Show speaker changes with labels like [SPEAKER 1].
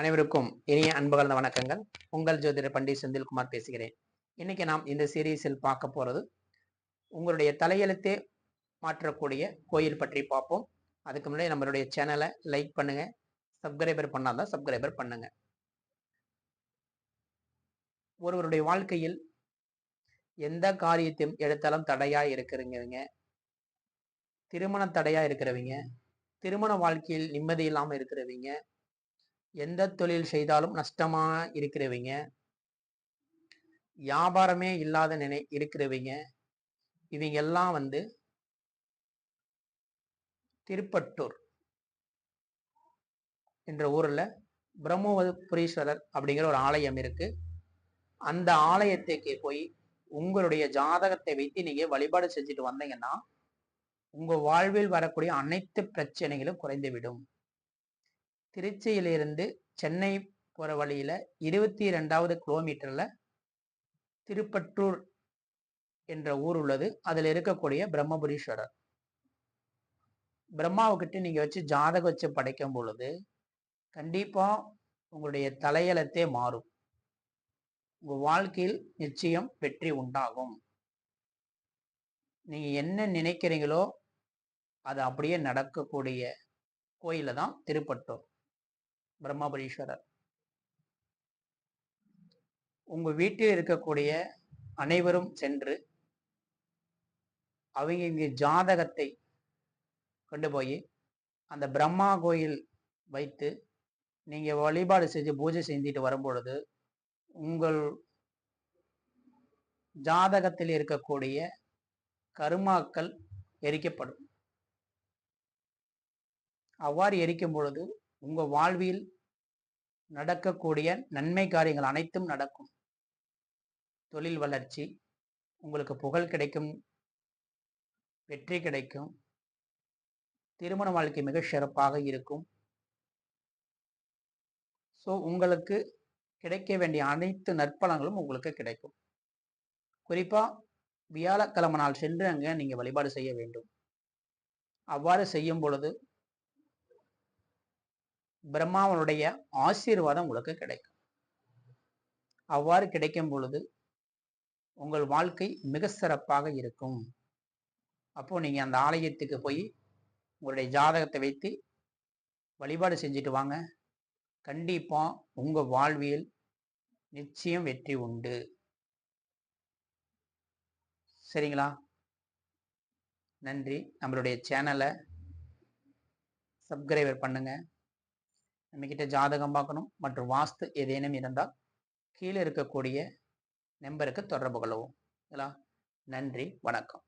[SPEAKER 1] அனைவருக்கும் இனிய அன்பகலந்த வணக்கங்கள். உங்கள் ஜோதிடர் பண்டிட் செந்தில்குமார் பேசுகிறேன். இன்னைக்கு நாம் இந்த சீரீஸில் பார்க்க போகிறது உங்களுடைய தலையெழுத்தே மாற்றக்கூடிய கோயில் பற்றி பார்ப்போம். அதுக்கு முன்னாடி நம்மளுடைய சேனலை லைக் பண்ணுங்க. சப்ஸ்கிரைபர் பண்ணாதான் சப்ஸ்கிரைபர் பண்ணுங்க. ஒருவருடைய வாழ்க்கையில் எந்த காரியத்தையும் எடுத்தாலும் தடையா இருக்கிறவங்க. திருமண தடையா இருக்கிறவங்க. திருமண வாழ்க்கையில் நிம்மதி இல்லாமல் இருக்கிறவங்க. எந்த தொழில் செய்தாலும் நஷ்டமா இருக்கிறவங்க. வியாபாரமே இல்லாத நினை இருக்கிறவங்க. இவங்க எல்லாம் வந்து திருப்பட்டூர் என்ற ஊர்ல பிரம்மபுரீஸ்வரர் அப்படிங்கிற ஒரு ஆலயம் இருக்கு. அந்த ஆலயத்துக்கு போய் உங்களுடைய ஜாதகத்தை வைத்து நீங்க வழிபாடு செஞ்சுட்டு வந்தீங்கன்னா உங்க வாழ்வில் வரக்கூடிய அனைத்து பிரச்சனைகளும் குறைந்துவிடும். திருச்சியிலிருந்து சென்னை போகிற வழியில் இருபத்தி ரெண்டாவது கிலோமீட்டரில் திருப்பட்டூர் என்ற ஊர் உள்ளது. அதில் இருக்கக்கூடிய பிரம்மபுரீஸ்வரர். பிரம்மாவுக்கிட்ட நீங்கள் வச்சு ஜாதகம் வச்சு படைக்கும் பொழுது கண்டிப்பாக உங்களுடைய தலையலத்தே மாறும். உங்கள் வாழ்க்கையில் நிச்சயம் வெற்றி உண்டாகும். நீங்கள் என்ன நினைக்கிறீங்களோ அது அப்படியே நடக்கக்கூடிய கோயிலை தான் திருப்பட்டூர். பிரம்மபுரீஸ்வரர். உங்க வீட்டில் இருக்கக்கூடிய அனைவரும் சென்று அவங்க இங்க ஜாதகத்தை கொண்டு போய் அந்த பிரம்மா கோயில் வைத்து நீங்க வழிபாடு செஞ்சு பூஜை செஞ்சுட்டு வரும்பொழுது உங்கள் ஜாதகத்தில் இருக்கக்கூடிய கருமாக்கள் எரிக்கப்படும். அவ்வாறு எரிக்கும் பொழுது உங்கள் வாழ்வில் நடக்கக்கூடிய நன்மை காரியங்கள் அனைத்தும் நடக்கும். தொழில் வளர்ச்சி உங்களுக்கு புகழ் கிடைக்கும் வெற்றி கிடைக்கும். திருமண வாழ்க்கை மிக சிறப்பாக இருக்கும். ஸோ உங்களுக்கு கிடைக்க வேண்டிய அனைத்து நற்பலங்களும் உங்களுக்கு கிடைக்கும். குறிப்பாக வியாழக்கிழமை நாள் சென்று அங்கே நீங்கள் வழிபாடு செய்ய வேண்டும். அவ்வாறு செய்யும் பொழுது பிரம்மாவனுடைய ஆசீர்வாதம் உங்களுக்கு கிடைக்கும். அவ்வாறு கிடைக்கும் பொழுது உங்கள் வாழ்க்கை மிக சிறப்பாக இருக்கும். அப்போ நீங்கள் அந்த ஆலயத்துக்கு போய் உங்களுடைய ஜாதகத்தை வைத்து வழிபாடு செஞ்சுட்டு வாங்க. கண்டிப்பாக உங்கள் வாழ்வியல் நிச்சயம் வெற்றி உண்டு. சரிங்களா? நன்றி. நம்மளுடைய சேனலை சப்ஸ்கிரைபர் பண்ணுங்கள் நம்மக்கிட்ட ஜாதகம் பார்க்கணும். மற்றும் வாஸ்து ஏதேனும் இருந்தால் கீழே இருக்கக்கூடிய நம்பருக்கு தொடர்பு கொள்ளவும். நன்றி வணக்கம்.